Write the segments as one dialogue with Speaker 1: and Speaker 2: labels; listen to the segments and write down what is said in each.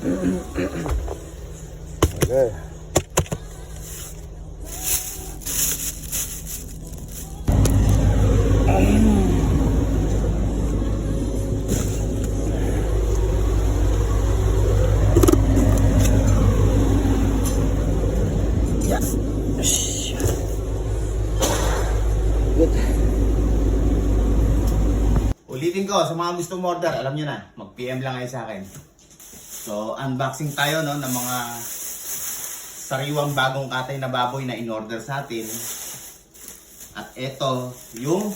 Speaker 1: Okay.
Speaker 2: Ulitin ko, sa mga gusto order, alam nyo na, mag-PM lang kayo sa akin. So, unboxing tayo no, ng mga sariwang bagong katay na baboy na in-order sa atin. At ito, yung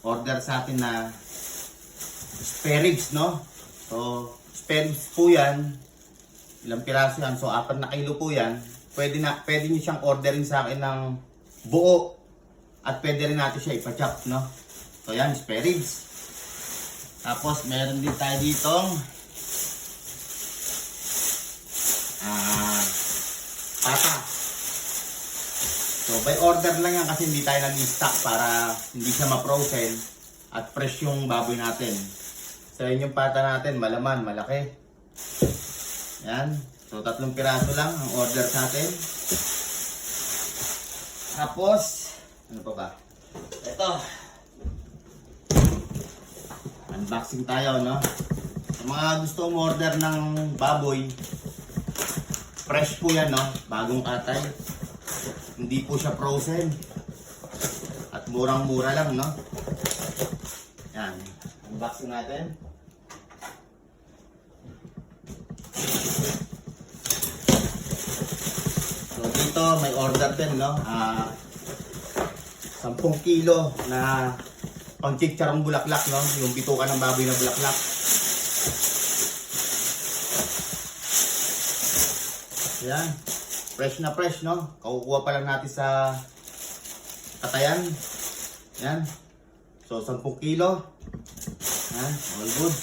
Speaker 2: order sa atin na spare ribs, no? So, spare ribs po yan. Ilang piraso yan. So, apat na kilo po yan. Pwede, na, pwede nyo siyang ordering sa akin ng buo. At pwede rin natin siya ipachop, no? So, yan, spare ribs. Tapos, meron din tayo ditong pata. So, by order lang yan kasi hindi tayo nag-stock para hindi siya ma-frozen at fresh yung baboy natin. So, yun yung pata natin, malaman, malaki. Yan. So, tatlong piraso lang ang order sa atin. Tapos, ano pa ba? Ito. Unboxing tayo, no? Sa mga gusto order ng baboy, fresh po yan, no? Bagong katay. Hindi po siya frozen. At murang-mura lang, no? Yan. Unboxing natin. So dito may order din no. Ah 10 kilo na pangchicharong bulaklak no, yung bituka ng baboy na bulaklak. Yan. Fresh na fresh no. Kukuha pa lang natin sa katayan. Yan. So 10 kilo. Yan, all good.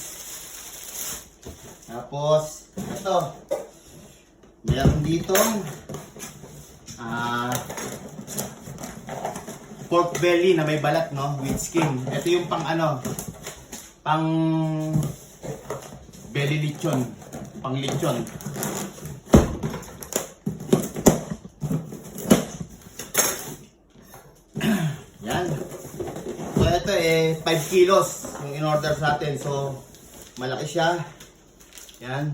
Speaker 2: Tapos ito. Meron dito ah pork belly na may balat no with skin. Ito yung pang ano pang belly lechon, pang lechon. Yan. So ito eh 5 kilos yung in-order sa atin. So malaki siya. Yan.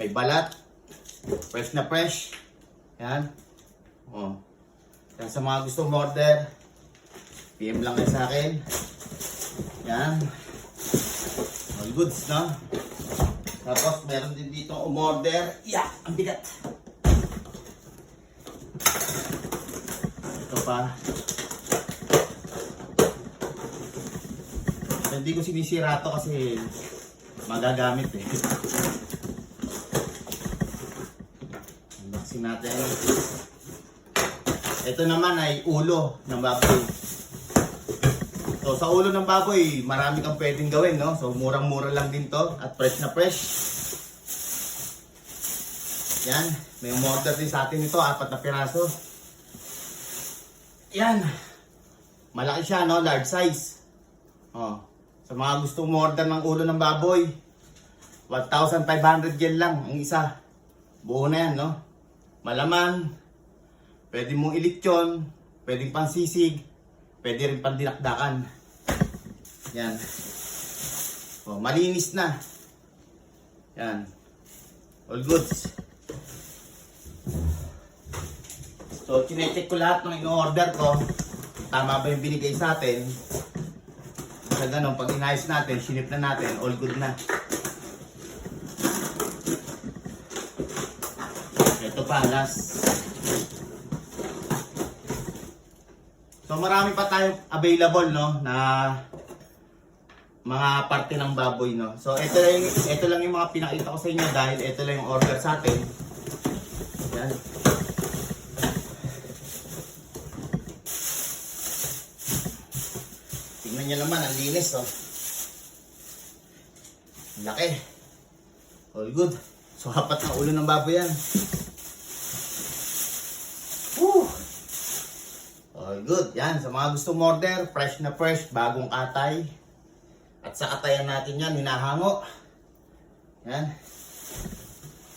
Speaker 2: May balat. Fresh na fresh. Yan. Oh. Yan sa mga gusto order, PM lang kayo sa akin. Yan. All goods, no? Tapos meron din dito umorder. Yeah, ang bigat. Ito pa. Hindi ko sinisira to kasi magagamit eh. Unboxing natin. Ito naman ay ulo ng baboy. So sa ulo ng baboy, marami kang pwedeng gawin, no? So murang-mura lang din to at fresh na fresh. Yan, may umorder din sa atin ito, apat na piraso. Yan. Malaki siya, no? Large size. Oh. Sa mga gusto umorder ng ulo ng baboy, 1,500 yen lang ang isa. Buo na yan, no? Malaman, Pwede mong ilitsyon, pwedeng pansisig, pwede rin pandinakdakan. Yan. O, malinis na. Yan. All goods. So, chinecheck ko lahat ng in-order ko. Tama ba yung binigay sa atin? Sa ganun, pag inayos natin, sinip na natin, all good na. Ito pa, last. So marami pa tayong available no na mga parte ng baboy no. So ito lang ito lang yung mga pinakita ko sa inyo dahil ito lang yung order sa atin. Yan. Tingnan niyo naman ang linis oh. Laki. All good. So apat na ulo ng baboy yan. Woo! All good. Yan. Sa mga gusto order, fresh na fresh, bagong katay. At sa katayan natin yan, hinahango. Yan.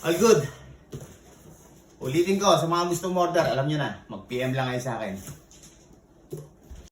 Speaker 2: All good. Ulitin ko, sa mga gustong order, alam nyo na, mag-PM lang kayo sa akin.